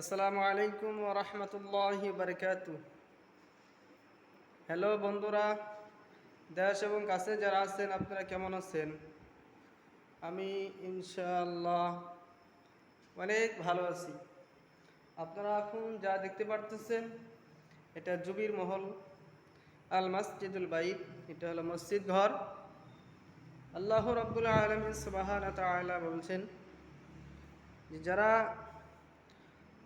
আসসালামু আলাইকুম রহমতুল্লাহি বারকাত হ্যালো বন্ধুরা, দেশ এবং কাছে যারা আছেন, আপনারা কেমন আছেন? আমি ইনশাআল্লাহ অনেক ভালো আছি। আপনারা এখন যা দেখতে পারতেছেন, এটা জুবির মহল, আল মসজিদুল বাইত, এটা হলো মসজিদ ঘর। আল্লাহ রব্বুল আলমিন তাআলা বলছেন যারা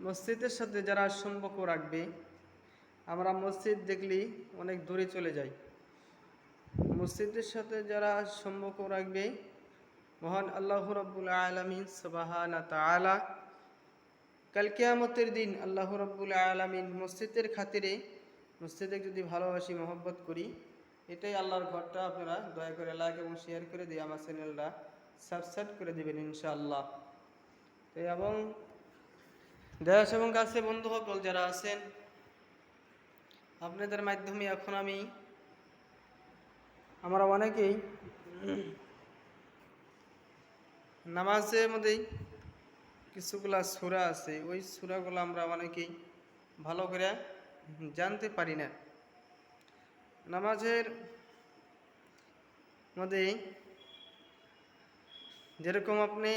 মসজিদের সাথে যারা সম্পর্ক রাখবে, আমরা মসজিদ দেখলেই অনেক দূরে চলে যাই। মসজিদের সাথে যারা সম্পর্ক রাখবে, মহান আল্লাহ রব্বুল আলমিন সুবাহান তালা কাল দিন আল্লাহ রব্বুল আলমিন মসজিদের খাতিরে মসজিদে যদি ভালোবাসি, মহব্বত করি, এটাই আল্লাহর ঘরটা আপনারা দয়া করে লাইক এবং শেয়ার করে দিয়ে আমার চ্যানেলটা সাবস্ক্রাইব করে দেবেন ইনশাআল্লাহ। তো এবং দেশ এবং কাছে বন্ধু সকল যারা আছেন, আপনাদের মাধ্যমে এখন আমি, আমরা অনেকেই নামাজের মধ্যেই কিছুগুলা সুরা আছে, ওই সুরাগুলো আমরা অনেকেই ভালো করে জানতে পারি না। নামাজের মধ্যে যেরকম আপনি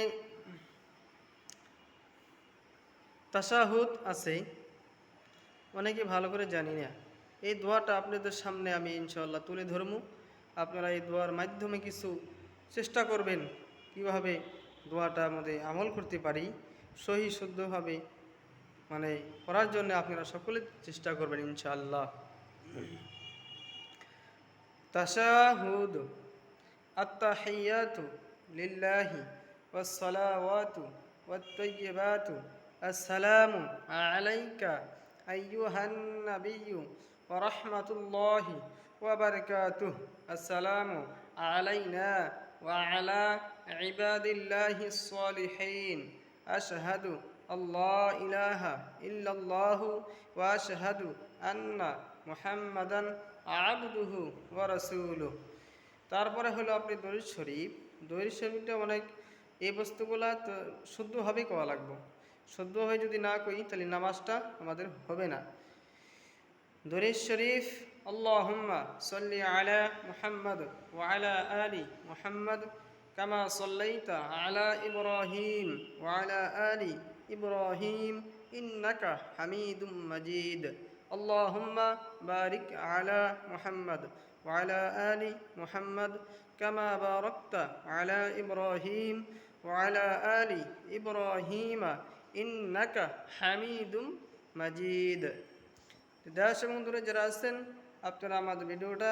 তাসাহুদ আছে। অনেকে ভালো করে জানি না। এই দোয়াটা আপনাদের সামনে আমি ইনশাল্লাহ তুলে ধরবো। আপনারা এই দোয়ার মাধ্যমে কিছু চেষ্টা করবেন কীভাবে দোয়াটা আমাদের আমল করতে পারি। সহি, শুদ্ধভাবে মানে করার জন্য আপনারা সকলে চেষ্টা করবেন ইনশাআল্লাহ। তাসাহুদ। আত্তাহিয়াতু লিল্লাহি ওয়াসসালাওয়াতু ওয়াত-তাইয়্যিবাতু আসসালামু আলাইকা আইয়ুহান নাবিয়্যু ওয়া রাহমাতুল্লাহি ওয়া বারাকাতুহু। আসসালামু আলাইনা ওয়া আলা ইবাদিল্লাহিস সালিহিন আশহাদু আল্লা ইলাহা ইল্লাল্লাহু ওয়া আশহাদু আন্না মুহাম্মাদান আবদুহু তারপরে হলো আপনি দরিদ শরীফ। দরিদ শরীফটা অনেক এই বস্তুগুলা শুদ্ধভাবেই করা লাগবে। শুদ্ধ হয়ে যদি না করি তাহলে নামাজটা আমাদের হবে না দরিদ শরীফ আল্লাহুম্মা সাল্লি আলা মুহাম্মদ ওয়া আলা আলি মুহাম্মদ কামা সাল্লাইতা আলা ইব্রাহিম ওয়া আলা আলি ইব্রাহিম ইন্নাকা হামিদুম মাজিদ اللهم بارك على محمد وعلى آل محمد كما باركت على إبراهيم وعلى آل إبراهيم ইন্নাকা হামিদুম মাজিদ। দেশ এবং দূরে যারা আসছেন, আপনারা আমাদের ভিডিওটা,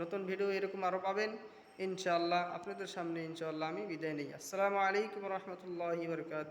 নতুন ভিডিও এরকম আরও পাবেন। ইনশাআল্লাহ আপনাদের সামনে ইনশাআল্লাহ আমি বিদায় নিই। আসসালামু আলাইকুম রহমতুল্লাহি বরকাত